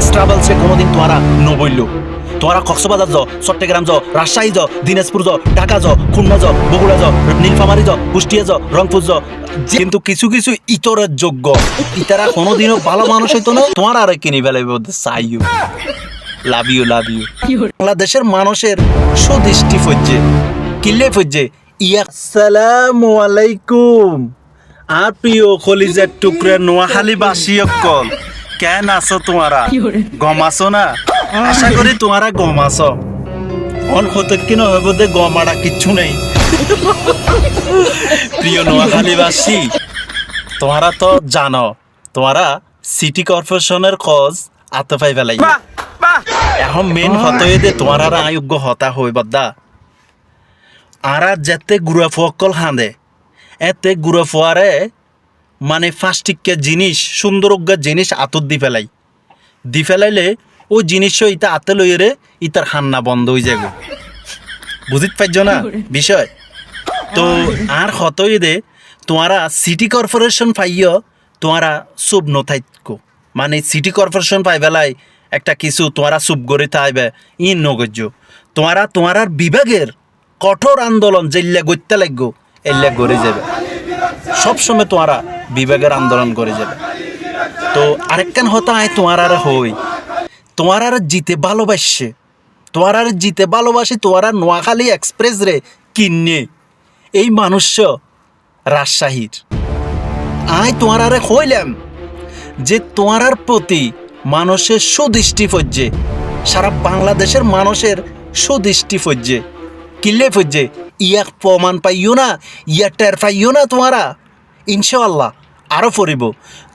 দেশ ট্রাভেলসে কোনোদিন তোমরা ন বলল তোমরা কক্সবাজার যাও, চট্টগ্রাম যাও, রাজশাহী যাও, দিনাজপুর যাও, ঢাকা যাও, খুলনা যাও, বগুড়া যাও, নীলফামারি যাও, কুষ্টিয়া যাও, রংপুর যাও। কিন্তু কিছু কিছু ইতরের যোগ্য। ইতারা কোনোদিনও ভালো মানুষ হইতো না। তোমার আর কিনি বেলায় চাই you. Love you love you. বাংলাদেশের মানুষের সুদৃষ্টি ফজ্জে কিল্লে ফজ্জে ইয়া সালামু আলাইকুম। আর প্রিয় কলিজার টুকরে নোয়াখালী বাসী অকল কেন আছো তোমারা? গম আছো না? আশা করি তোমারা গম আছো। অন হতে কিনো হইব দে গম আড়া কিচ্ছু নেই। প্রিয় নোয়াখালীবাসী তোমরা তো জানো তোমরা সিটি কর্পোরেশনের খোঁজ আতে পাই ফেলাই। এখন মেন হতয়ে দে তোমার আর আয়োগ্য হতা হই বদ্দা। আর যেতে গুড়া ফুয়াকল হাঁদে এতে গুড়া ফুয়ারে মানে ফাস্টিককে জিনিস সুন্দর জিনিস আতর দি ফেলাই। দি ফেলাইলে ও জিনিস ইতা আতে লইরে ইতার হান্না বন্ধ হয়ে যাবে বুঝিত পাইছ না বিষয়? তো আর হতই দে, তোমারা সিটি কর্পোরেশন পাইয়, তোমারা সুব নথাইকো মানে সিটি কর্পোরেশন পাই বেলায় একটা কিছু তোমারা সুব করে থাইবে, ই নগজ্য তোমারা তোমার বিভাগের কঠোর আন্দোলন যেল্লা গত্যা লাগবো এল্লা গড়ে যাবে সবসময় তোমারা বিভাগের আন্দোলন করে যাবে। তো আরেকখান হতো আয় তোমার আর হই। তোমার আর জিতে ভালোবাসছে তোমার আর জিতে ভালোবাসি, তোমার আর নোয়াখালী এক্সপ্রেস রে কিনে এই মানুষ রাজশাহীর। আয় তোমার আরে হইলাম যে তোমার আর প্রতি মানুষের সুদৃষ্টি ফজ্জে। সারা বাংলাদেশের মানুষের সুদৃষ্টি ফজ্জে। কিল্লে ফজ্জে। ইয়া প্রমাণ পাইও না ইয়া টের পাইও না তোমারা। ইনশাআল্লাহ। আরও ফরিব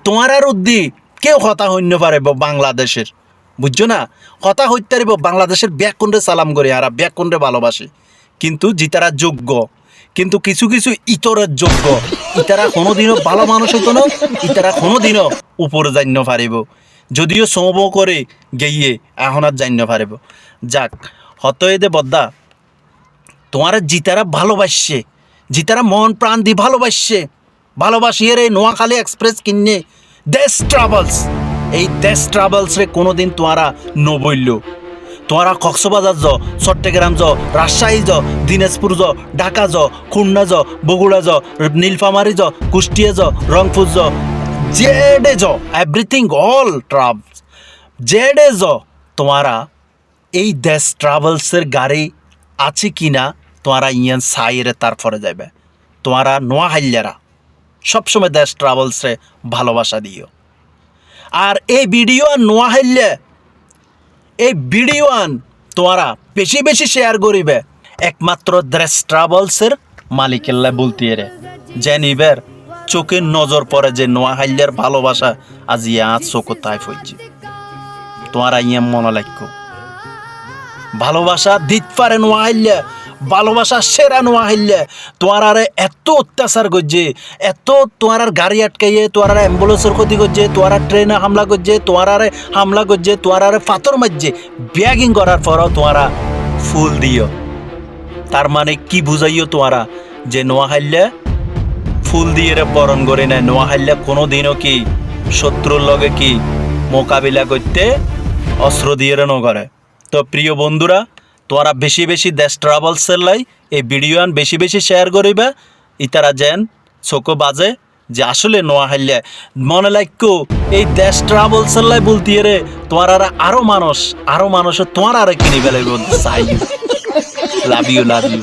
তোমার আর উদ্দি কেউ হতা হইন্য পারিব বাংলাদেশের বুঝছ না? হতা হইতে পারিব বাংলাদেশের ব্যাকুণ্ডে সালাম করে আর ব্যাকুণ্ডে ভালোবাসে। কিন্তু জিতারা যোগ্য। কিন্তু কিছু কিছু ইতরের যোগ্য। ইতারা কোনোদিনও ভালো মানুষ হতো না ইতারা কোনোদিনও উপরে জান্য পারিব যদিও সম করে গেইয়ে এখন আর জান্য পারিব যাক হতয়েদে বদ্দা। তোমার জিতারা ভালোবাসছে জিতারা মন প্রাণ দিয়ে ভালোবাসছে ভালোবাসিয়ে এই নোয়াখালী এক্সপ্রেস কিনে দেশ ট্রাভেলস। এই দেশ ট্রাভেলস রে কোনোদিন তোমারা নবইল তোমরা কক্সবাজার যাও চট্টগ্রাম যাও রাজশাহী যাও দিনাজপুর যাও ঢাকা যাও খুলনা যাও বগুড়া যাও নীলফামারি যাও কুষ্টিয়া যাও রংপুর যাও জেডে যাও এভরিথিং অল ট্রাভেলস জেডে যাও তোমারা এই দেশ ট্রাভেলসের গাড়ি আছে কি না তোমারা ইয়ান সাইরে তারপরে যাবে তোমারা নোয়াহাল্যারা সবসময় দেশ ট্রাভেলসে ভালোবাসা দিও। আর এই ভিডিও নোয়া নোয়াহাল্যা এই ভিডিও আন তোমরা বেশি বেশি শেয়ার করিবে একমাত্র দেশ ট্রাভেলসের মালিকেল্লা বলতে রে যে নিবের চোখের নজর পড়ে যে নোয়াহাল্যার ভালোবাসা আজ ইয়া চোখ তাই হয়েছে তোমারা ইয়ে মনে লাগো ভালোবাসা দিত পারে নোয়াহাল্যা ভালোবাসা সেরা নোয়াহাল্যা তোমার আরে এত অত্যাচার করছে, এত তোমার আর গাড়ি আটকাইয়ে তোমার আর অ্যাম্বুলেন্সের ক্ষতি করছে তোমার আর ট্রেনে হামলা করছে তোমার আরে হামলা করছে তোমার আরে পাথর মারছে, ব্যাগিং করার পরও তোমারা ফুল দিও। তার মানে কি বুঝাইও তোমারা যে নোয়াহাল্যা ফুল দিয়ে রে বরণ করে নেয় নোয়াহাল্যা কোনো দিনও কি শত্রুর লগে কি মোকাবিলা করতে অস্ত্র দিয়ে রে নগরে। তো প্রিয় বন্ধুরা তোরা বেশি বেশি দেশ ট্রাভেলসের লাই এই ভিডিও আন বেশি বেশি শেয়ার করিবা। ইতারা যেন চোখো বাজে যে আসলে নোয়া হাইলে মনে লাগকো, এই দেশ ট্রাভেলসের লাই বলতি রে তোমার আর আরও মানুষ আরও মানুষ তোমার আর কিনি বেলায় চাই লাভ ইউ লাভ ইউ